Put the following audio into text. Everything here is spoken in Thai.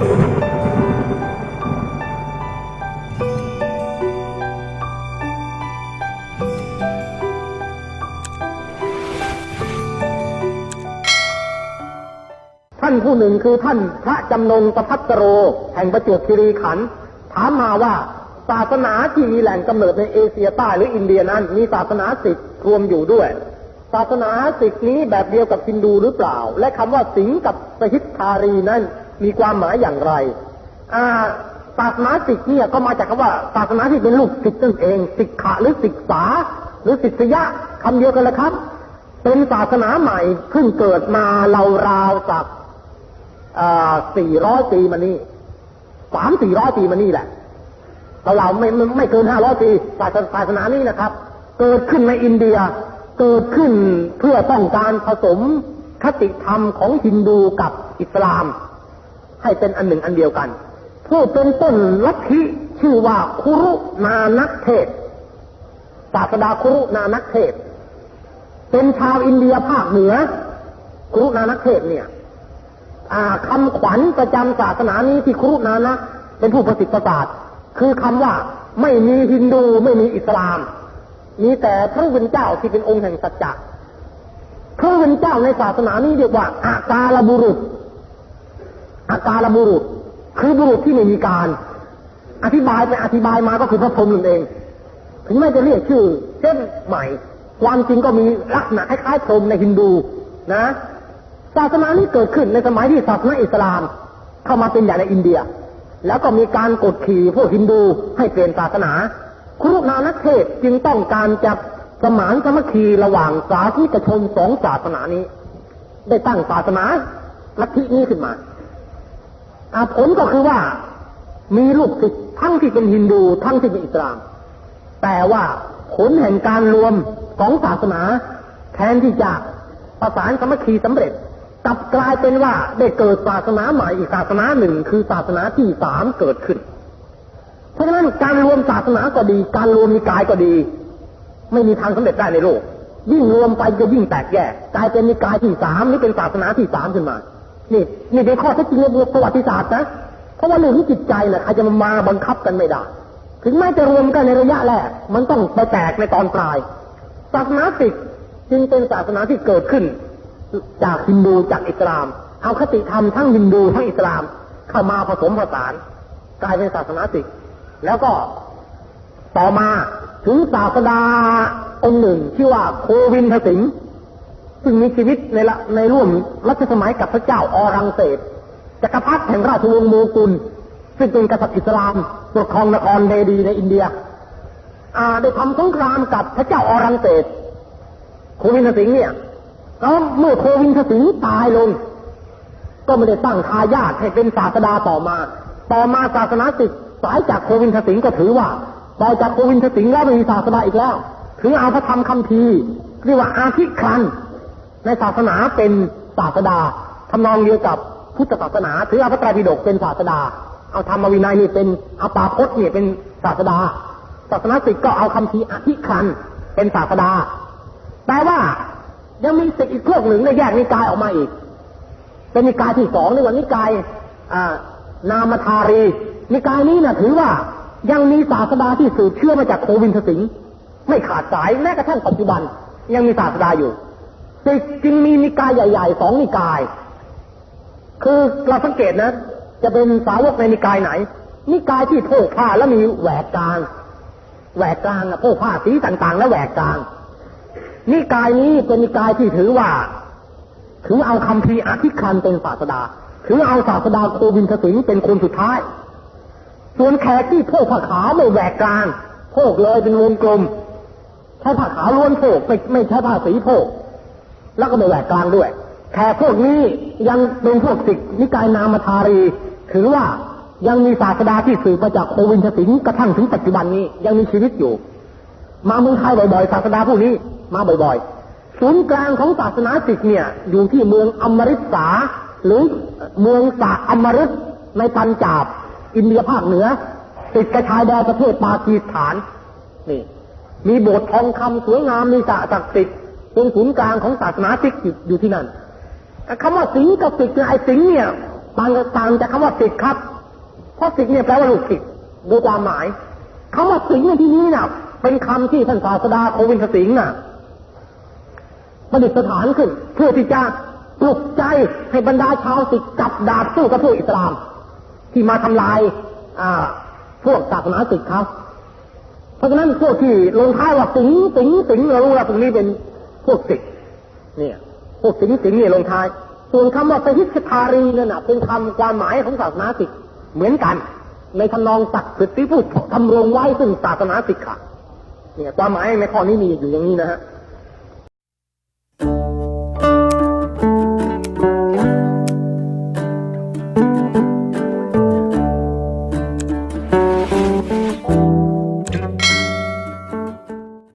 ท่านผู้หนึ่งคือท่านพระจำนงประพัตโร แห่งประจวบคีรีขันธ์ถามมาว่าศาสนาที่มีแหล่งกำเนิดในเอเชียใต้หรืออินเดียนั้น มีศาสนาสิกรวมอยู่ด้วย ศาสนาสิกนี้แบบเดียวกับฮินดูหรือเปล่า และคำว่าสิงกับสหิทธารีนั้น มีความหมายอย่างไรศาสนาสิกเนี่ยก็มาจากคำว่าศาสนาที่เป็นลูกศิษย์นั่นเองสิกขะหรือศึกษา หรือศิษยะคำเดียวกันเลยครับ เป็นศาสนาใหม่เพิ่งเกิดมาเราราวจากสี่ร้อยปีมานี่สามสี่ร้อยปีมานี่แหละเราเราไม่ไม่เกินห้าร้อยปีศาสศาสนานี้นะครับ เกิดขึ้นในอินเดีย เกิดขึ้นเพื่อต้องการผสมคติธรรมของฮินดูกับอิสลาม ให้เป็นอันหนึ่งอันเดียวกัน ผู้เป็นต้นลัทธิชื่อว่าคุรุนานักเทศศาสดาคุรุนานักเทศ เป็นชาวอินเดียภาคเหนือ คุรุนานักเทศเนี่ยอ่าคำขวัญประจำศาสนานี้ที่ครุนานะเป็นผู้ประสิทธิ์ประสาทคือคำว่าไม่มีฮินดูไม่มีอิสลาม มีแต่พระผู้เจ้าที่เป็นองค์แห่งสัจจะพระผู้เป็นเจ้าในศาสนานี้เรียกว่าอากาลบุรุษ อากาลบุรุษ คือบุรุษที่ไม่มีการ อธิบายไปอธิบายมาก็คือพระพรหมนั่นเอง ถึงแม้จะเรียกชื่อ เช่นใหม่ ความจริงก็มีลักษณะคล้ายๆพรหมในฮินดูนะศาสนานี้เกิดขึ้นในสมัยที่ศาสนาอิสลาม เข้ามาเป็นใหญ่ในอินเดีย แล้วก็มีการกดขี่พวกฮินดูให้เปลี่ยนศาสนา ครุนานักเทศจึงต้องการจะสมานสมัคคีระหว่างสาธุชนสองศาสนานี้ ได้ตั้งศาสนาลัทธินี้ขึ้นมา อาผลก็คือว่ามีลูกศิษย์ทั้งที่เป็นฮินดูทั้งที่เป็นอิสลาม แต่ว่าผลแห่งการรวมสองศาสนา แทนที่จะประสานสมัคคีสำเร็จกลับกลายเป็นว่าได้เกิดศาสนาใหม่อีกศาสนาหนึ่งคือศาสนาที่สามเกิดขึ้น เพราะฉะนั้นการรวมศาสนาก็ดี การรวมนิกายก็ดี ไม่มีทางสำเร็จได้ในโลก ยิ่งรวมไปจะยิ่งแตกแยกกลายเป็นนิกายที่สามนี่เป็นศาสนาที่สามขึ้นมา นี่นี่เป็นข้อเท็จจริงในประวัติศาสตร์นะเพราะว่าเรื่องของจิตใจน่ะใครจะมามาบังคับกันไม่ได้ถึงแม้จะรวมกันในระยะแรกมันต้องไปแตกในตอนปลายศาสนาสิกจึงเป็นศาสนาที่เกิดขึ้น จากฮินดูจากอิสลามเอาคติธรรมทั้งฮินดูทั้งอิสลาม เข้ามาผสมผสาน กลายเป็นศาสนาสิก แล้วก็ต่อมาถึงศาสดาองค์หนึ่ง ชื่อว่าโควินทสิงห์ ซึ่งมีชีวิตในละในร่วมรัชสมัยกับพระเจ้าออรังเศสจักรพรรดิแห่งราชวงศ์โมกุล ซึ่งเป็นกษัตริย์อิสลามปกครองนครเดดีในอินเดียอ่าได้ทำสงครามกับพระเจ้าออรังเศสโควินทสิงห์เนี่ยแล้วเมื่อโควินทสิงห์ตายลง ก็ไม่ได้ตั้งทายาทให้เป็นศาสดาต่อมา ต่อมาศาสนาสิกสายจากโควินทสิงห์ก็ถือว่าต่อจากโควินทสิงห์แล้วไม่มีศาสดาอีกแล้วถือเอาพระธรรมคัมภีร์เรียกว่าอาทิคัน ในศาสนาเป็นศาสดาทำนองเดียวกับพุทธศาสนาถือเอาพระไตรปิฎกเป็นศาสดา เอาธรรมวินัยนี่เป็นอาปาพจน์เนี่เป็นศาสดา ศาสนาสิกก็เอาคำพีอธิคันเป็นศาสดาแต่ว่ายังมีสิกอีกพวกหนึ่งในแยกนิกายออกมาอีก เป็นนิกายที่สองเรียกว่านิกายอ่านามธารีนิกายนี้นะถือว่ายังมีศาสดาที่สืบเชื่อมาจากโควินทสิงห์ไม่ขาดสายแม้กระทั่งปัจจุบัน ยังมีศาสดาอยู่ จึงจึงมีนิกายใหญ่ๆสองนิกาย คือเราสังเกตนะ จะเป็นสาวกในนิกายไหน นิกายที่โพกผ้าแล้วมีแหวกกลางแหวกกลางนะโพกผ้าสีต่างๆ แล้วแหวกกลาง นิกายนี้เป็นนิกายที่ถือว่า ถือเอาคำพีอธิคันเป็นศาสดา ถือเอาศาสดาโควินทสิงห์เป็นคนสุดท้าย ส่วนแขกที่โพกผ้าขาวไม่แหวกกลางโพกเลยเป็นวงกลมใช้ผ้าขาวล้วนโพกไม่ไม่ใช้ผ้าสีโพก แล้วก็ไม่แหวกกลางด้วยแขกพวกนี้ยังเป็นพวกสิกนิกายนามธารี ถือว่ายังมีศาสดาที่สืบมาจากโควินทสิงห์กระทั่งถึงปัจจุบันนี้ยังมีชีวิตอยู่ มาเมืองไทยบ่อยๆศาสดาผู้นี้มาบ่อยๆศูนย์กลางของศาสนาสิกเนี่ย อยู่ที่เมืองอมริสาหรือเมืองสาอมริสในปัญจาบ อินเดียภาคเหนือ ติดกระชายแดนประเทศปากีสถานนี่มีโบสถ์ทองคำสวยงามมีสระศักดิ์สิทธิ์ เป็นศูนย์กลางของศาสนาสิกอยู่อยู่ที่นั่นคำว่าสิงกับสิกเนี่ยไอ้สิงเนี่ยต่างต่างจากคำว่าสิทธิ์ครับ เพราะสิทธิ์เนี่ยแปลว่าลูกศิษย์โดยความหมายคำว่าสิงในที่นี้น่ะ เป็นคำที่ท่านศาสดาโควินทสิงห์น่ะประดิษฐานขึ้น เพื่อที่จะปลุกใจให้บรรดาชาวสิทธิ์จับดาบสู้กับพวกอิสลาม ที่มาทำลาย อ่า พวกศาสนาสิทธิ์เขาเพราะฉะนั้นพวกที่ลงท้ายว่าสิงสิงสิงเรารู้ว่าตรงนี้เป็น วกสิกเนี่ยพวกสิงสิงเนี่ยลงท้าย ส่วนคำว่าสหิสทารีนั่นนะเป็นคำความหมายของศาสนาสิทธิ์เหมือนกัน ในทำนองศักดิ์สิทธิ์ที่พูดทำรงไว้ซึ่งศาสนาสิกขาเนี่ยความหมายในข้อนี้มีอยู่อย่างนี้นะฮะ